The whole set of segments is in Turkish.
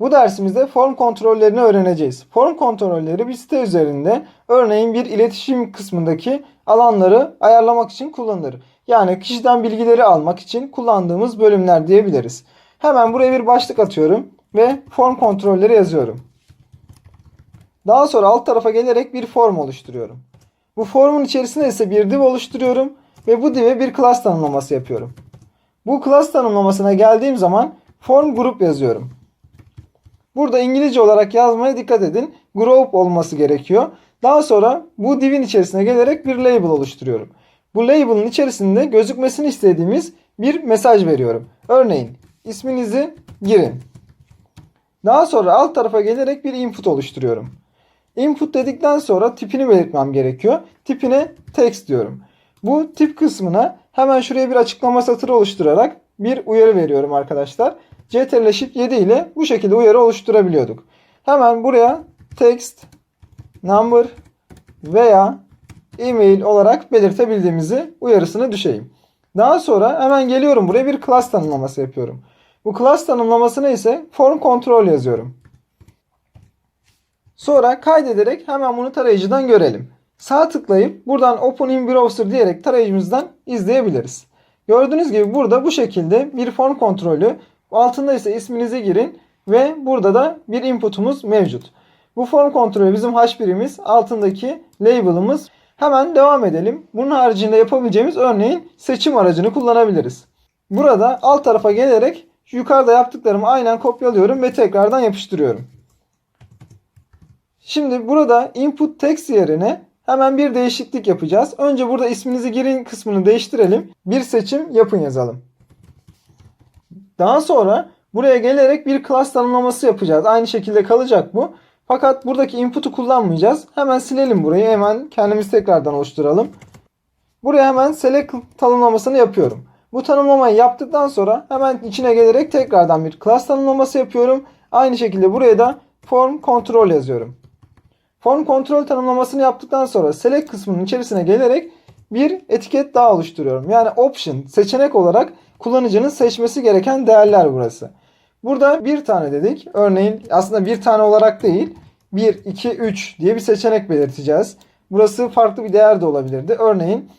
Bu dersimizde form kontrollerini öğreneceğiz. Form kontrolleri bir site üzerinde örneğin bir iletişim kısmındaki alanları ayarlamak için kullanılır. Yani kişiden bilgileri almak için kullandığımız bölümler diyebiliriz. Hemen buraya bir başlık atıyorum ve form kontrolleri yazıyorum. Daha sonra alt tarafa gelerek bir form oluşturuyorum. Bu formun içerisinde ise bir div oluşturuyorum ve bu div'e bir class tanımlaması yapıyorum. Bu class tanımlamasına geldiğim zaman form grup yazıyorum. Burada İngilizce olarak yazmaya dikkat edin. Group olması gerekiyor. Daha sonra bu divin içerisine gelerek bir label oluşturuyorum. Bu label'ın içerisinde gözükmesini istediğimiz bir mesaj veriyorum. Örneğin isminizi girin. Daha sonra alt tarafa gelerek bir input oluşturuyorum. Input dedikten sonra tipini belirtmem gerekiyor. Tipine text diyorum. Bu tip kısmına hemen şuraya bir açıklama satırı oluşturarak bir uyarı veriyorum arkadaşlar. Ctrl Shift 7 ile bu şekilde uyarı oluşturabiliyorduk. Hemen buraya text, number veya email olarak belirtebildiğimizi uyarısını düşeyim. Daha sonra hemen geliyorum buraya bir class tanımlaması yapıyorum. Bu class tanımlamasına ise form control yazıyorum. Sonra kaydederek hemen bunu tarayıcıdan görelim. Sağ tıklayıp buradan Open in Browser diyerek tarayıcımızdan izleyebiliriz. Gördüğünüz gibi burada bu şekilde bir form kontrolü, altında ise isminizi girin ve burada da bir inputumuz mevcut. Bu form kontrolü bizim H1'imiz, altındaki label'ımız. Hemen devam edelim. Bunun haricinde yapabileceğimiz örneğin seçim aracını kullanabiliriz. Burada alt tarafa gelerek yukarıda yaptıklarımı aynen kopyalıyorum ve tekrardan yapıştırıyorum. Şimdi burada input text yerine hemen bir değişiklik yapacağız. Önce burada isminizi girin kısmını değiştirelim. Bir seçim yapın yazalım. Daha sonra buraya gelerek bir class tanımlaması yapacağız. Aynı şekilde kalacak bu. Fakat buradaki input'u kullanmayacağız. Hemen silelim burayı. Hemen kendimiz tekrardan oluşturalım. Buraya hemen select tanımlamasını yapıyorum. Bu tanımlamayı yaptıktan sonra hemen içine gelerek tekrardan bir class tanımlaması yapıyorum. Aynı şekilde buraya da form control yazıyorum. Form kontrol tanımlamasını yaptıktan sonra select kısmının içerisine gelerek bir etiket daha oluşturuyorum. Yani option seçenek olarak kullanıcının seçmesi gereken değerler burası. Burada bir tane dedik. Örneğin aslında bir tane olarak değil 1, 2, 3 diye bir seçenek belirteceğiz. Burası farklı bir değer de olabilirdi. Örneğin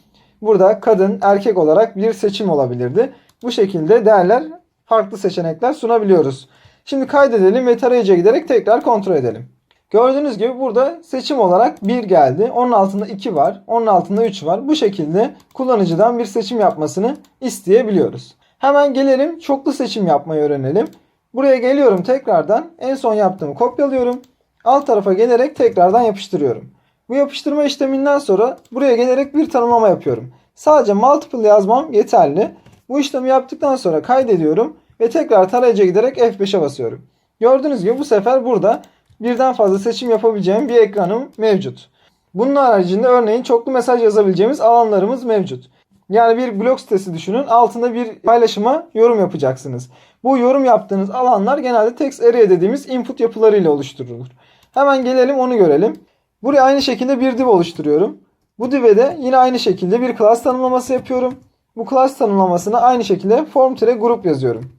burada kadın erkek olarak bir seçim olabilirdi. Bu şekilde değerler farklı seçenekler sunabiliyoruz. Şimdi kaydedelim ve tarayıcıya giderek tekrar kontrol edelim. Gördüğünüz gibi burada seçim olarak 1 geldi. Onun altında 2 var. Onun altında 3 var. Bu şekilde kullanıcıdan bir seçim yapmasını isteyebiliyoruz. Hemen gelelim çoklu seçim yapmayı öğrenelim. Buraya geliyorum tekrardan. En son yaptığımı kopyalıyorum. Alt tarafa gelerek tekrardan yapıştırıyorum. Bu yapıştırma işleminden sonra buraya gelerek bir tanımlama yapıyorum. Sadece multiple yazmam yeterli. Bu işlemi yaptıktan sonra kaydediyorum ve tekrar tarayıcıya giderek F5'e basıyorum. Gördüğünüz gibi bu sefer burada birden fazla seçim yapabileceğim bir ekranım mevcut. Bunun haricinde örneğin çoklu mesaj yazabileceğimiz alanlarımız mevcut. Yani bir blog sitesi düşünün. Altında bir paylaşıma yorum yapacaksınız. Bu yorum yaptığınız alanlar genelde text area dediğimiz input yapılarıyla oluşturulur. Hemen gelelim onu görelim. Buraya aynı şekilde bir div oluşturuyorum. Bu div'e de yine aynı şekilde bir class tanımlaması yapıyorum. Bu class tanımlamasına aynı şekilde form-grup yazıyorum.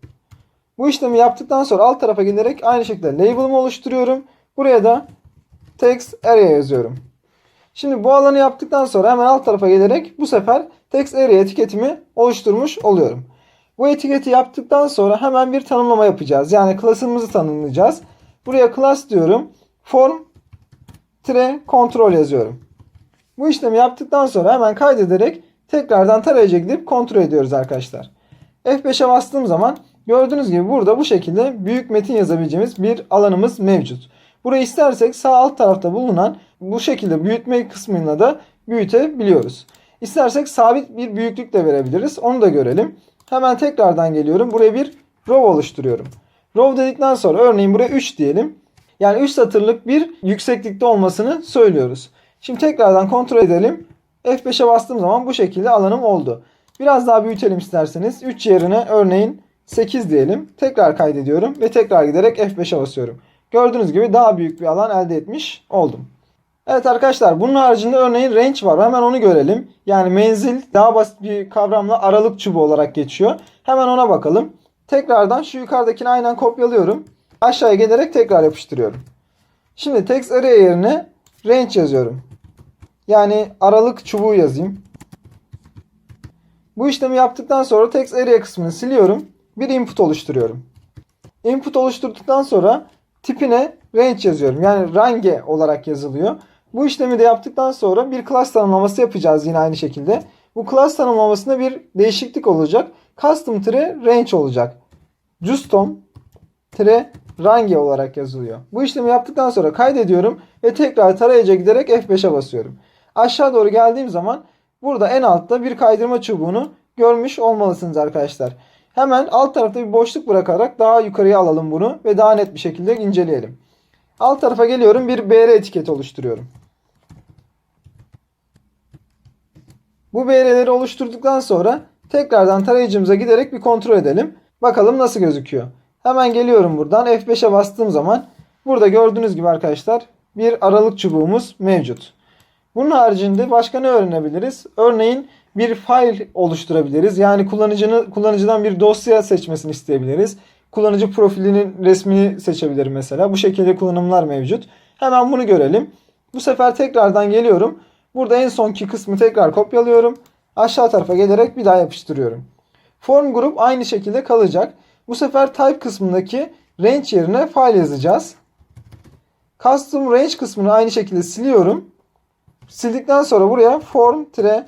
Bu işlemi yaptıktan sonra alt tarafa gelerek aynı şekilde label'ımı oluşturuyorum. Buraya da text area yazıyorum. Şimdi bu alanı yaptıktan sonra hemen alt tarafa gelerek bu sefer text area etiketimi oluşturmuş oluyorum. Bu etiketi yaptıktan sonra hemen bir tanımlama yapacağız. Yani class'ımızı tanımlayacağız. Buraya class diyorum. Form tire kontrol yazıyorum. Bu işlemi yaptıktan sonra hemen kaydederek tekrardan tarayıcıya gidip kontrol ediyoruz arkadaşlar. F5'e bastığım zaman gördüğünüz gibi burada bu şekilde büyük metin yazabileceğimiz bir alanımız mevcut. Burayı istersek sağ alt tarafta bulunan bu şekilde büyütme kısmına da büyütebiliyoruz. İstersek sabit bir büyüklük de verebiliriz. Onu da görelim. Hemen tekrardan geliyorum. Buraya bir row oluşturuyorum. Row dedikten sonra örneğin buraya 3 diyelim. Yani 3 satırlık bir yükseklikte olmasını söylüyoruz. Şimdi tekrardan kontrol edelim. F5'e bastığım zaman bu şekilde alanım oldu. Biraz daha büyütelim isterseniz. 3 yerine örneğin 8 diyelim. Tekrar kaydediyorum ve tekrar giderek F5'e basıyorum. Gördüğünüz gibi daha büyük bir alan elde etmiş oldum. Evet arkadaşlar bunun haricinde örneğin range var. Hemen onu görelim. Yani menzil daha basit bir kavramla aralık çubuğu olarak geçiyor. Hemen ona bakalım. Tekrardan şu yukarıdakini aynen kopyalıyorum. Aşağıya gelerek tekrar yapıştırıyorum. Şimdi text area yerine range yazıyorum. Yani aralık çubuğu yazayım. Bu işlemi yaptıktan sonra text area kısmını siliyorum. Bir input oluşturuyorum. Input oluşturduktan sonra tipine range yazıyorum. Yani range olarak yazılıyor. Bu işlemi de yaptıktan sonra bir class tanımlaması yapacağız yine aynı şekilde. Bu class tanımlamasında bir değişiklik olacak. Custom tire range olacak. Custom tire range olarak yazılıyor. Bu işlemi yaptıktan sonra kaydediyorum ve tekrar tarayaca giderek F5'e basıyorum. Aşağı doğru geldiğim zaman burada en altta bir kaydırma çubuğunu görmüş olmalısınız arkadaşlar. Hemen alt tarafta bir boşluk bırakarak daha yukarıya alalım bunu ve daha net bir şekilde inceleyelim. Alt tarafa geliyorum bir BR etiketi oluşturuyorum. Bu BR'leri oluşturduktan sonra tekrardan tarayıcımıza giderek bir kontrol edelim. Bakalım nasıl gözüküyor. Hemen geliyorum buradan F5'e bastığım zaman burada gördüğünüz gibi arkadaşlar bir aralık çubuğumuz mevcut. Bunun haricinde başka ne öğrenebiliriz? Örneğin bir file oluşturabiliriz. Yani kullanıcının kullanıcıdan bir dosya seçmesini isteyebiliriz. Kullanıcı profilinin resmini seçebilir mesela. Bu şekilde kullanımlar mevcut. Hemen bunu görelim. Bu sefer tekrardan geliyorum. Burada en sonki kısmı tekrar kopyalıyorum. Aşağı tarafa gelerek bir daha yapıştırıyorum. Form grup aynı şekilde kalacak. Bu sefer type kısmındaki range yerine file yazacağız. Custom range kısmını aynı şekilde siliyorum. Sildikten sonra buraya form tire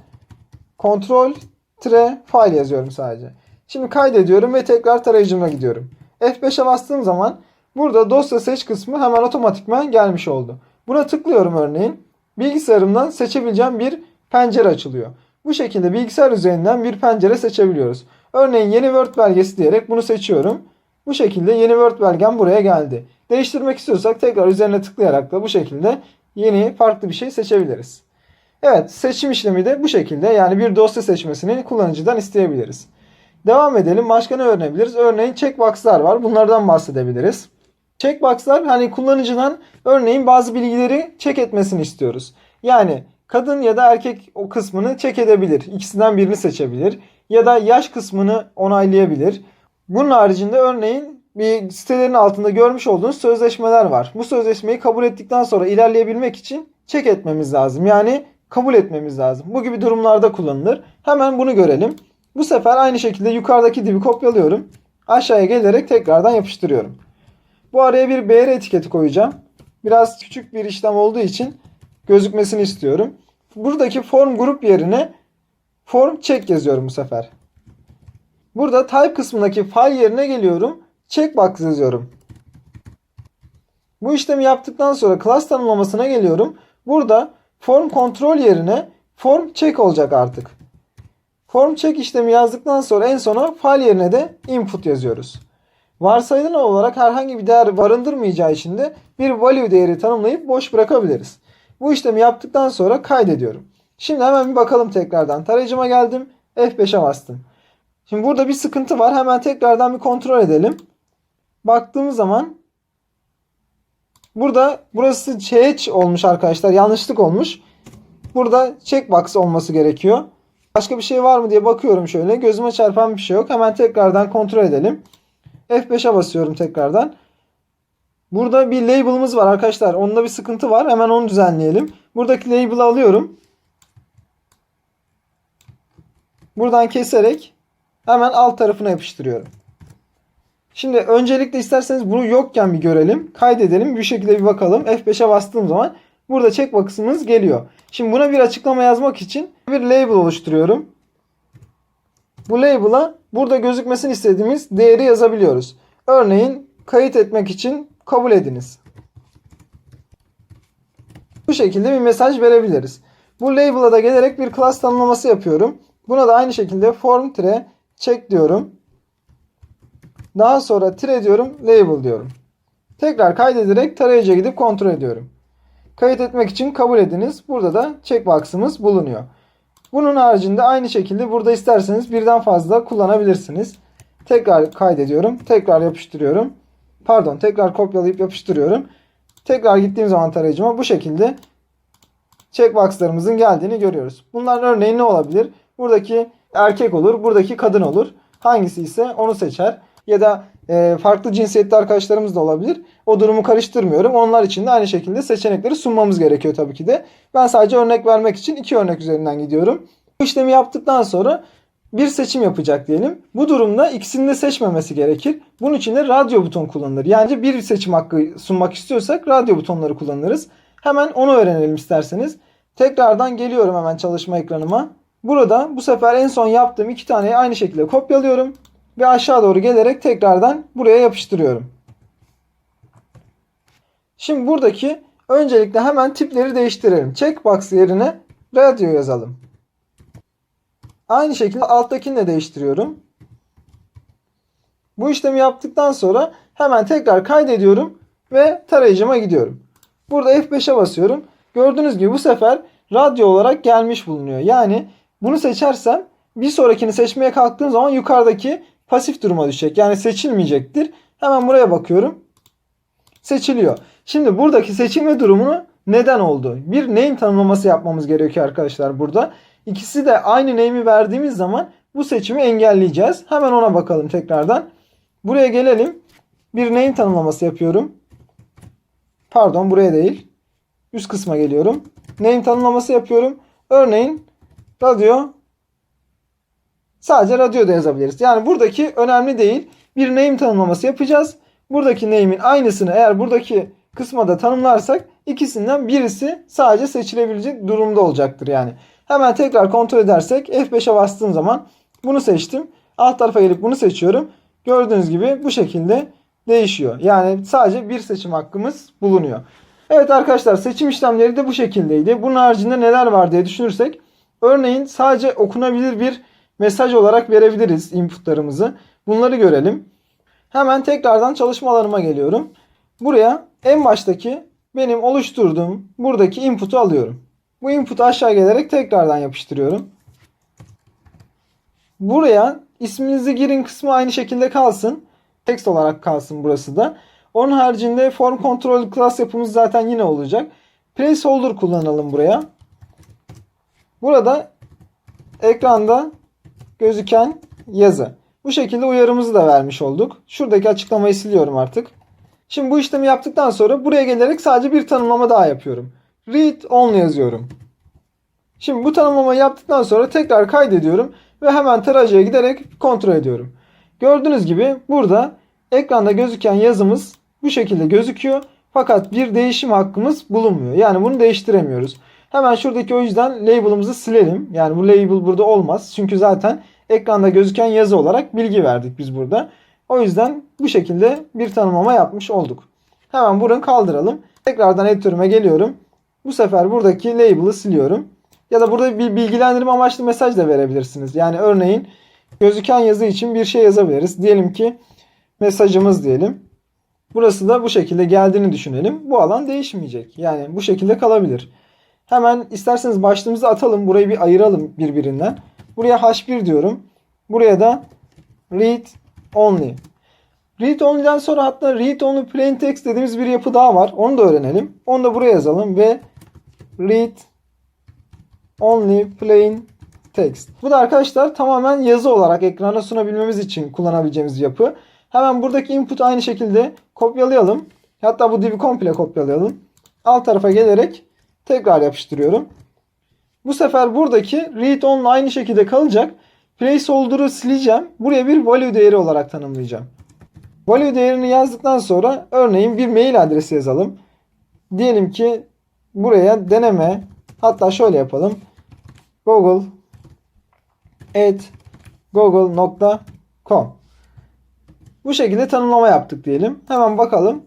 control tire file yazıyorum sadece. Şimdi kaydediyorum ve tekrar tarayıcıma gidiyorum. F5'e bastığım zaman burada dosya seç kısmı hemen otomatikman gelmiş oldu. Buna tıklıyorum örneğin. Bilgisayarımdan seçebileceğim bir pencere açılıyor. Bu şekilde bilgisayar üzerinden bir pencere seçebiliyoruz. Örneğin yeni Word belgesi diyerek bunu seçiyorum. Bu şekilde yeni Word belgem buraya geldi. Değiştirmek istiyorsak tekrar üzerine tıklayarak da bu şekilde yeni farklı bir şey seçebiliriz. Evet seçim işlemi de bu şekilde yani bir dosya seçmesini kullanıcıdan isteyebiliriz. Devam edelim. Başka ne öğrenebiliriz? Örneğin checkbox'lar var. Bunlardan bahsedebiliriz. Checkbox'lar hani kullanıcıdan örneğin bazı bilgileri check etmesini istiyoruz. Yani kadın ya da erkek o kısmını check edebilir. İkisinden birini seçebilir. Ya da yaş kısmını onaylayabilir. Bunun haricinde örneğin bir sitelerin altında görmüş olduğunuz sözleşmeler var. Bu sözleşmeyi kabul ettikten sonra ilerleyebilmek için check etmemiz lazım. Yani kabul etmemiz lazım. Bu gibi durumlarda kullanılır. Hemen bunu görelim. Bu sefer aynı şekilde yukarıdaki dibi kopyalıyorum. Aşağıya gelerek tekrardan yapıştırıyorum. Bu araya bir BR etiketi koyacağım. Biraz küçük bir işlem olduğu için gözükmesini istiyorum. Buradaki form grup yerine form check yazıyorum bu sefer. Burada type kısmındaki file yerine geliyorum. Checkbox yazıyorum. Bu işlemi yaptıktan sonra class tanımlamasına geliyorum. Burada form control yerine form check olacak artık. Form check işlemi yazdıktan sonra en sona file yerine de input yazıyoruz. Varsayılan olarak herhangi bir değer barındırmayacağı için de bir value değeri tanımlayıp boş bırakabiliriz. Bu işlemi yaptıktan sonra kaydediyorum. Şimdi hemen bir bakalım tekrardan. Tarayıcıma geldim. F5'e bastım. Şimdi burada bir sıkıntı var. Hemen tekrardan bir kontrol edelim. Baktığımız zaman burada burası check olmuş arkadaşlar. Yanlışlık olmuş. Burada checkbox olması gerekiyor. Başka bir şey var mı diye bakıyorum şöyle. Gözüme çarpan bir şey yok. Hemen tekrardan kontrol edelim. F5'e basıyorum tekrardan. Burada bir label'ımız var arkadaşlar. Onda bir sıkıntı var. Hemen onu düzenleyelim. Buradaki label'ı alıyorum. Buradan keserek hemen alt tarafına yapıştırıyorum. Şimdi öncelikle isterseniz bunu yokken bir görelim. Kaydedelim. Bir şekilde bir bakalım. F5'e bastığım zaman burada checkbox'ımız geliyor. Şimdi buna bir açıklama yazmak için bir label oluşturuyorum. Bu label'a burada gözükmesini istediğimiz değeri yazabiliyoruz. Örneğin kayıt etmek için kabul ediniz. Bu şekilde bir mesaj verebiliriz. Bu label'a da gelerek bir class tanımlaması yapıyorum. Buna da aynı şekilde form tire check diyorum. Daha sonra tire diyorum label diyorum. Tekrar kaydederek tarayıcıya gidip kontrol ediyorum. Kayıt etmek için kabul ediniz. Burada da checkbox'ımız bulunuyor. Bunun haricinde aynı şekilde burada isterseniz birden fazla kullanabilirsiniz. Tekrar kaydediyorum. Tekrar yapıştırıyorum. Pardon tekrar kopyalayıp yapıştırıyorum. Tekrar gittiğim zaman tarayıcıma bu şekilde checkboxlarımızın geldiğini görüyoruz. Bunlar örneğin ne olabilir? Buradaki erkek olur, buradaki kadın olur. Hangisi ise onu seçer. Ya da e, farklı cinsiyetli arkadaşlarımız da olabilir. O durumu karıştırmıyorum. Onlar için de aynı şekilde seçenekleri sunmamız gerekiyor tabii ki de. Ben sadece örnek vermek için iki örnek üzerinden gidiyorum. Bu işlemi yaptıktan sonra bir seçim yapacak diyelim. Bu durumda ikisini de seçmemesi gerekir. Bunun için de radyo buton kullanılır. Yani bir seçim hakkı sunmak istiyorsak radyo butonları kullanırız. Hemen onu öğrenelim isterseniz. Tekrardan geliyorum hemen çalışma ekranıma. Burada bu sefer en son yaptığım iki taneyi aynı şekilde kopyalıyorum. Ve aşağı doğru gelerek tekrardan buraya yapıştırıyorum. Şimdi buradaki öncelikle hemen tipleri değiştirelim. Checkbox yerine radyo yazalım. Aynı şekilde alttakini de değiştiriyorum. Bu işlemi yaptıktan sonra hemen tekrar kaydediyorum ve tarayıcıma gidiyorum. Burada F5'e basıyorum. Gördüğünüz gibi bu sefer radyo olarak gelmiş bulunuyor. Yani bunu seçersem bir sonrakini seçmeye kalktığım zaman yukarıdaki pasif duruma düşecek. Yani seçilmeyecektir. Hemen buraya bakıyorum. Seçiliyor. Şimdi buradaki seçilme durumunu neden oldu? Bir name tanımlaması yapmamız gerekiyor arkadaşlar burada. İkisi de aynı name'i verdiğimiz zaman bu seçimi engelleyeceğiz. Hemen ona bakalım tekrardan. Buraya gelelim. Bir name tanımlaması yapıyorum. Pardon buraya değil. Üst kısma geliyorum. Name tanımlaması yapıyorum. Örneğin radyo sadece radyo da yazabiliriz. Yani buradaki önemli değil. Bir name tanımlaması yapacağız. Buradaki name'in aynısını eğer buradaki kısma da tanımlarsak ikisinden birisi sadece seçilebilecek durumda olacaktır yani. Hemen tekrar kontrol edersek F5'e bastığım zaman bunu seçtim. Alt tarafa gelip bunu seçiyorum. Gördüğünüz gibi bu şekilde değişiyor. Yani sadece bir seçim hakkımız bulunuyor. Evet arkadaşlar seçim işlemleri de bu şekildeydi. Bunun haricinde neler var diye düşünürsek örneğin sadece okunabilir bir mesaj olarak verebiliriz inputlarımızı. Bunları görelim. Hemen tekrardan çalışmalarıma geliyorum. Buraya en baştaki benim oluşturduğum buradaki input'u alıyorum. Bu input'u aşağı gelerek tekrardan yapıştırıyorum. Buraya isminizi girin kısmı aynı şekilde kalsın. Text olarak kalsın burası da. Onun haricinde form control class yapımız zaten yine olacak. Placeholder kullanalım buraya. Burada ekranda gözüken yazı. Bu şekilde uyarımızı da vermiş olduk. Şuradaki açıklamayı siliyorum artık. Şimdi bu işlemi yaptıktan sonra buraya gelerek sadece bir tanımlama daha yapıyorum. Read only yazıyorum. Şimdi bu tanımlamayı yaptıktan sonra tekrar kaydediyorum ve hemen tarayıcıya giderek kontrol ediyorum. Gördüğünüz gibi burada ekranda gözüken yazımız bu şekilde gözüküyor. Fakat bir değişim hakkımız bulunmuyor. Yani bunu değiştiremiyoruz. Hemen şuradaki o yüzden label'ımızı silelim. Yani bu label burada olmaz. Çünkü zaten ekranda gözüken yazı olarak bilgi verdik biz burada. O yüzden bu şekilde bir tanımlama yapmış olduk. Hemen bunu kaldıralım. Tekrardan editörüme geliyorum. Bu sefer buradaki label'ı siliyorum. Ya da burada bir bilgilendirme amaçlı mesaj da verebilirsiniz. Yani örneğin gözüken yazı için bir şey yazabiliriz. Diyelim ki mesajımız diyelim. Burası da bu şekilde geldiğini düşünelim. Bu alan değişmeyecek. Yani bu şekilde kalabilir. Hemen isterseniz başlığımızı atalım. Burayı bir ayıralım birbirinden. Buraya H1 diyorum. Buraya da read only. Read only'den sonra hatta read only plain text dediğimiz bir yapı daha var. Onu da öğrenelim. Onu da buraya yazalım ve read only plain text. Bu da arkadaşlar tamamen yazı olarak ekrana sunabilmemiz için kullanabileceğimiz yapı. Hemen buradaki input aynı şekilde kopyalayalım. Hatta bu div'i komple kopyalayalım. Alt tarafa gelerek tekrar yapıştırıyorum. Bu sefer buradaki read only aynı şekilde kalacak. Placeholder'ı sileceğim. Buraya bir value değeri olarak tanımlayacağım. Value değerini yazdıktan sonra örneğin bir mail adresi yazalım. Diyelim ki buraya deneme hatta şöyle yapalım. Google at google.com Bu şekilde tanımlama yaptık diyelim. Hemen bakalım.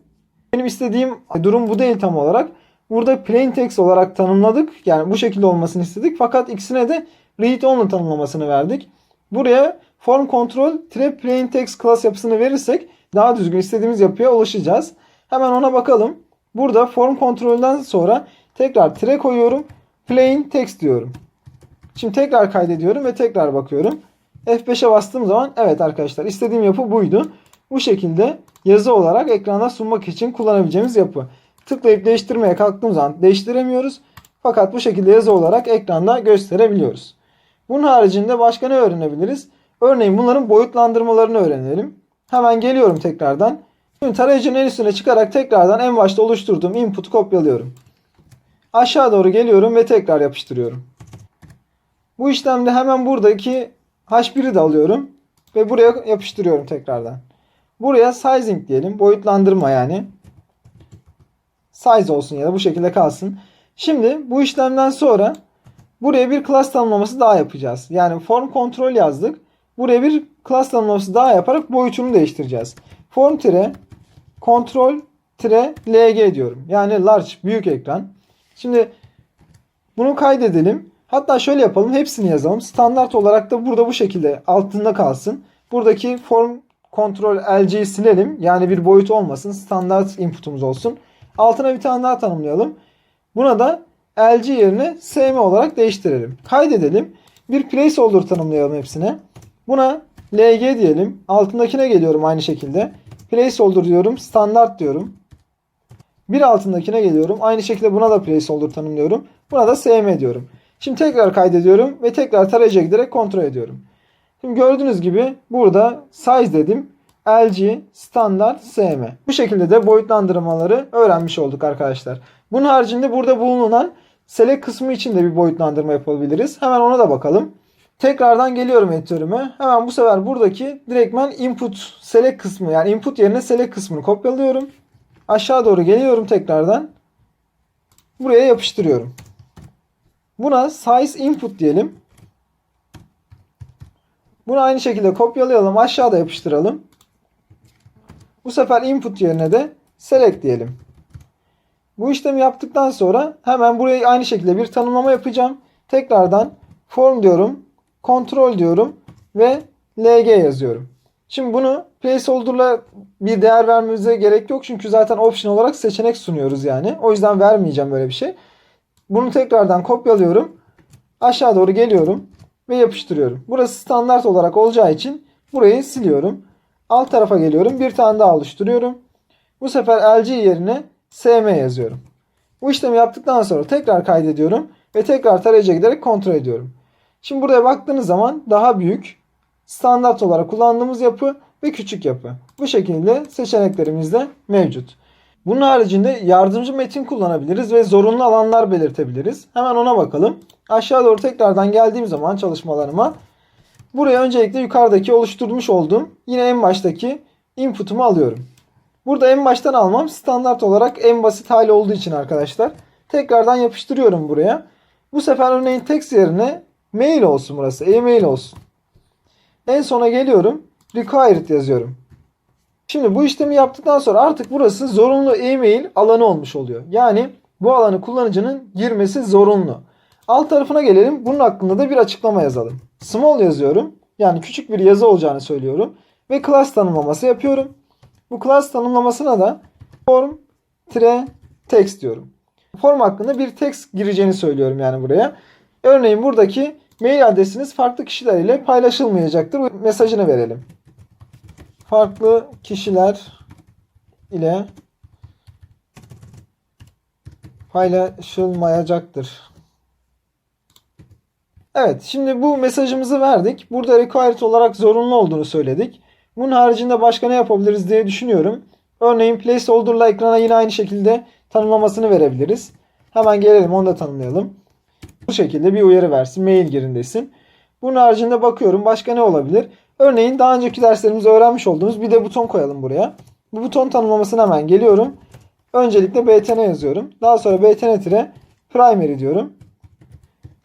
Benim istediğim durum bu değil tam olarak. Burada plain text olarak tanımladık. Yani bu şekilde olmasını istedik. Fakat ikisine de read only tanımlamasını verdik. Buraya form control tire plain text class yapısını verirsek daha düzgün istediğimiz yapıya ulaşacağız. Hemen ona bakalım. Burada form kontrolden sonra tekrar tire koyuyorum. Plain text diyorum. Şimdi tekrar kaydediyorum ve tekrar bakıyorum. F5'e bastığım zaman evet arkadaşlar istediğim yapı buydu. Bu şekilde yazı olarak ekrana sunmak için kullanabileceğimiz yapı. Tıklayıp değiştirmeye kalktığım zaman değiştiremiyoruz. Fakat bu şekilde yazı olarak ekranda gösterebiliyoruz. Bunun haricinde başka ne öğrenebiliriz? Örneğin bunların boyutlandırmalarını öğrenelim. Hemen geliyorum tekrardan. Şimdi tarayıcının en üstüne çıkarak tekrardan en başta oluşturduğum input'u kopyalıyorum. Aşağı doğru geliyorum ve tekrar yapıştırıyorum. Bu işlemde hemen buradaki H1'i de alıyorum ve buraya yapıştırıyorum tekrardan. Buraya sizing diyelim. Boyutlandırma yani. Size olsun ya da bu şekilde kalsın. Şimdi bu işlemden sonra buraya bir class tanımlaması daha yapacağız. Yani form kontrol yazdık. Buraya bir class tanımlaması daha yaparak boyutunu değiştireceğiz. Form tire kontrol tire lg diyorum. Yani large büyük ekran. Şimdi bunu kaydedelim. Hatta şöyle yapalım. Hepsini yazalım. Standart olarak da burada bu şekilde altında kalsın. Buradaki form kontrol LG'yi silelim. Yani bir boyut olmasın. Standart input'umuz olsun. Altına bir tane daha tanımlayalım. Buna da LG yerine SM olarak değiştirelim. Kaydedelim. Bir placeholder tanımlayalım hepsine. Buna LG diyelim. Altındakine geliyorum aynı şekilde. Placeholder diyorum. Standart diyorum. Bir altındakine geliyorum. Aynı şekilde buna da placeholder tanımlıyorum. Buna da SM diyorum. Şimdi tekrar kaydediyorum ve tekrar tarayıcıya giderek kontrol ediyorum. Şimdi gördüğünüz gibi burada size dedim. LG, standart, SM. Bu şekilde de boyutlandırmaları öğrenmiş olduk arkadaşlar. Bunun haricinde burada bulunan select kısmı için de bir boyutlandırma yapabiliriz. Hemen ona da bakalım. Tekrardan geliyorum editörüme. Hemen bu sefer buradaki direktmen input select kısmı yani input yerine select kısmını kopyalıyorum. Aşağı doğru geliyorum tekrardan. Buraya yapıştırıyorum. Buna size input diyelim. Bunu aynı şekilde kopyalayalım. Aşağıda yapıştıralım. Bu sefer input yerine de select diyelim. Bu işlemi yaptıktan sonra hemen buraya aynı şekilde bir tanımlama yapacağım. Tekrardan form diyorum. Kontrol diyorum. Ve lg yazıyorum. Şimdi bunu placeholder'la bir değer vermemize gerek yok. Çünkü zaten option olarak seçenek sunuyoruz yani. O yüzden vermeyeceğim böyle bir şey. Bunu tekrardan kopyalıyorum. Aşağı doğru geliyorum ve yapıştırıyorum. Burası standart olarak olacağı için burayı siliyorum. Alt tarafa geliyorum. Bir tane daha oluşturuyorum. Bu sefer LG yerine SM yazıyorum. Bu işlemi yaptıktan sonra tekrar kaydediyorum ve tekrar tarayıcıya giderek kontrol ediyorum. Şimdi buraya baktığınız zaman daha büyük, standart olarak kullandığımız yapı ve küçük yapı. Bu şekilde seçeneklerimiz de mevcut. Bunun haricinde yardımcı metin kullanabiliriz ve zorunlu alanlar belirtebiliriz. Hemen ona bakalım. Aşağı doğru tekrardan geldiğim zaman çalışmalarıma buraya öncelikle yukarıdaki oluşturmuş olduğum yine en baştaki input'umu alıyorum. Burada en baştan almam standart olarak en basit hali olduğu için arkadaşlar. Tekrardan yapıştırıyorum buraya. Bu sefer örneğin text yerine mail olsun burası. E-mail olsun. En sona geliyorum. Required yazıyorum. Şimdi bu işlemi yaptıktan sonra artık burası zorunlu e-mail alanı olmuş oluyor. Yani bu alanı kullanıcının girmesi zorunlu. Alt tarafına gelelim. Bunun hakkında da bir açıklama yazalım. Small yazıyorum. Yani küçük bir yazı olacağını söylüyorum. Ve class tanımlaması yapıyorum. Bu class tanımlamasına da form tire text diyorum. Form hakkında bir text gireceğini söylüyorum yani buraya. Örneğin buradaki mail adresiniz farklı kişiler ile paylaşılmayacaktır. Mesajını verelim. Farklı kişiler ile paylaşılmayacaktır. Evet şimdi bu mesajımızı verdik. Burada required olarak zorunlu olduğunu söyledik. Bunun haricinde başka ne yapabiliriz diye düşünüyorum. Örneğin placeholder'la ekrana yine aynı şekilde tanımlamasını verebiliriz. Hemen gelelim onu da tanımlayalım. Bu şekilde bir uyarı versin. Mail girin desin. Bunun haricinde bakıyorum başka ne olabilir? Örneğin daha önceki derslerimizde öğrenmiş olduğumuz bir de buton koyalım buraya. Bu buton tanımlamasına hemen geliyorum. Öncelikle btn yazıyorum. Daha sonra btn primary diyorum.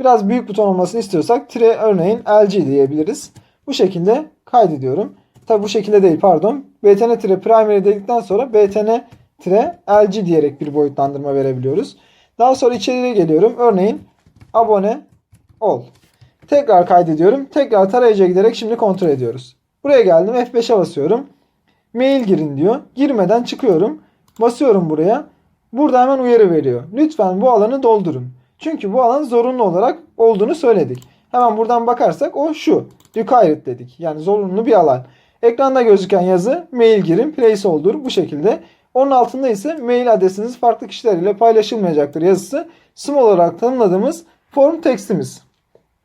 Biraz büyük buton olmasını istiyorsak tire örneğin LG diyebiliriz. Bu şekilde kaydediyorum. Tabi bu şekilde değil pardon. btn tire primary dedikten sonra btn tire LG diyerek bir boyutlandırma verebiliyoruz. Daha sonra içeriye geliyorum. Örneğin abone ol. Tekrar kaydediyorum. Tekrar tarayıcıya giderek şimdi kontrol ediyoruz. Buraya geldim. F5'e basıyorum. Mail girin diyor. Girmeden çıkıyorum. Basıyorum buraya. Burada hemen uyarı veriyor. Lütfen bu alanı doldurun. Çünkü bu alan zorunlu olarak olduğunu söyledik. Hemen buradan bakarsak o şu. Required dedik. Yani zorunlu bir alan. Ekranda gözüken yazı mail girin placeholder bu şekilde. Onun altında ise mail adresiniz farklı kişiler ile paylaşılmayacaktır yazısı. Small olarak tanımladığımız form tekstimiz.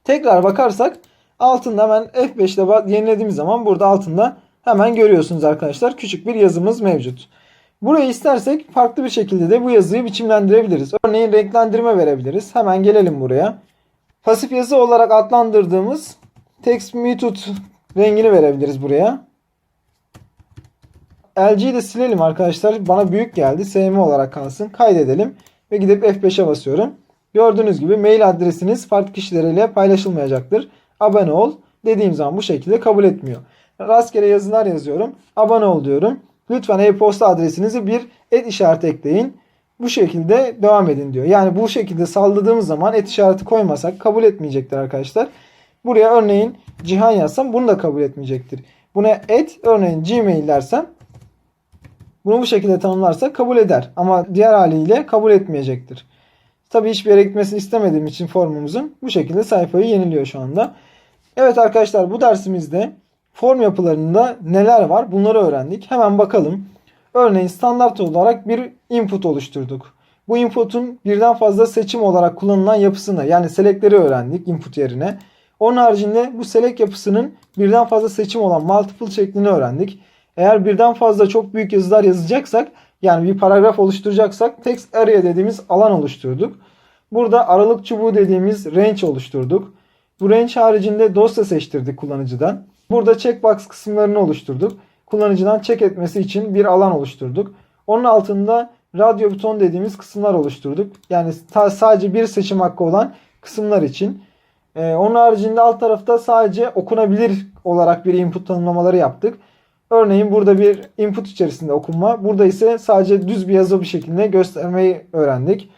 Tekrar bakarsak altında hemen F5 ile yenilediğimiz zaman burada altında Hemen görüyorsunuz arkadaşlar küçük bir yazımız mevcut. Burayı istersek farklı bir şekilde de bu yazıyı biçimlendirebiliriz. Örneğin renklendirme verebiliriz. Hemen gelelim buraya. Pasif yazı olarak adlandırdığımız text method rengini verebiliriz buraya. LG'yi de silelim arkadaşlar. Bana büyük geldi. SM olarak kalsın. Kaydedelim. Ve gidip F5'e basıyorum. Gördüğünüz gibi mail adresiniz farklı kişileriyle paylaşılmayacaktır. Abone ol dediğim zaman bu şekilde kabul etmiyor. Rastgele yazılar yazıyorum. Abone ol diyorum. Lütfen e-posta adresinizi bir et işareti ekleyin. Bu şekilde devam edin diyor. Yani bu şekilde salladığımız zaman et işareti koymasak kabul etmeyecektir arkadaşlar. Buraya örneğin Cihan yazsam bunu da kabul etmeyecektir. Buna et örneğin Gmail dersem bunu bu şekilde tanımlarsak kabul eder. Ama diğer haliyle kabul etmeyecektir. Tabii hiçbir yere gitmesini istemediğim için formumuzun bu şekilde sayfayı yeniliyor şu anda. Evet arkadaşlar bu dersimizde form yapılarında neler var bunları öğrendik. Hemen bakalım. Örneğin standart olarak bir input oluşturduk. Bu input'un birden fazla seçim olarak kullanılan yapısını yani select'leri öğrendik input yerine. Onun haricinde bu select yapısının birden fazla seçim olan multiple şeklini öğrendik. Eğer birden fazla çok büyük yazılar yazacaksak yani bir paragraf oluşturacaksak text area dediğimiz alan oluşturduk. Burada aralık çubuğu dediğimiz range oluşturduk. Bu range haricinde dosya seçtirdik kullanıcıdan. Burada checkbox kısımlarını oluşturduk. Kullanıcıdan check etmesi için bir alan oluşturduk. Onun altında radyo buton dediğimiz kısımlar oluşturduk. Yani sadece bir seçim hakkı olan kısımlar için. Ee, onun haricinde alt tarafta sadece okunabilir olarak bir input tanımlamaları yaptık. Örneğin burada bir input içerisinde okunma. Burada ise sadece düz bir yazı bir şekilde göstermeyi öğrendik.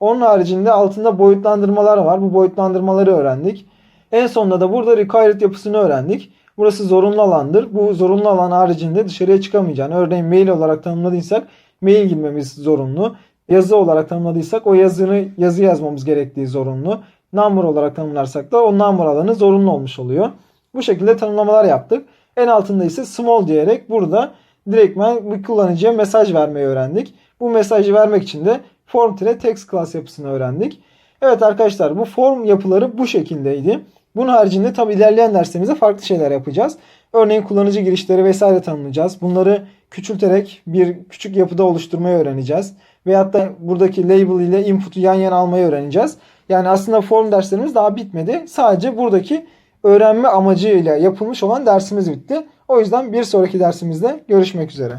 Onun haricinde altında boyutlandırmalar var. Bu boyutlandırmaları öğrendik. En sonunda da burada required yapısını öğrendik. Burası zorunlu alandır. Bu zorunlu alan haricinde dışarıya çıkamayacağını örneğin mail olarak tanımladıysak mail girmemiz zorunlu. Yazı olarak tanımladıysak o yazını yazı yazmamız gerektiği zorunlu. Number olarak tanımlarsak da o number alanı zorunlu olmuş oluyor. Bu şekilde tanımlamalar yaptık. En altında ise small diyerek burada direktmen bir kullanıcıya mesaj vermeyi öğrendik. Bu mesajı vermek için de form text class yapısını öğrendik. Evet arkadaşlar bu form yapıları bu şekildeydi. Bunun haricinde tabi ilerleyen derslerimizde farklı şeyler yapacağız. Örneğin kullanıcı girişleri vesaire tanımlayacağız. Bunları küçülterek bir küçük yapıda oluşturmayı öğreneceğiz. Veyahut da buradaki label ile input'u yan yana almayı öğreneceğiz. Yani aslında form derslerimiz daha bitmedi. Sadece buradaki öğrenme amacıyla yapılmış olan dersimiz bitti. O yüzden bir sonraki dersimizde görüşmek üzere.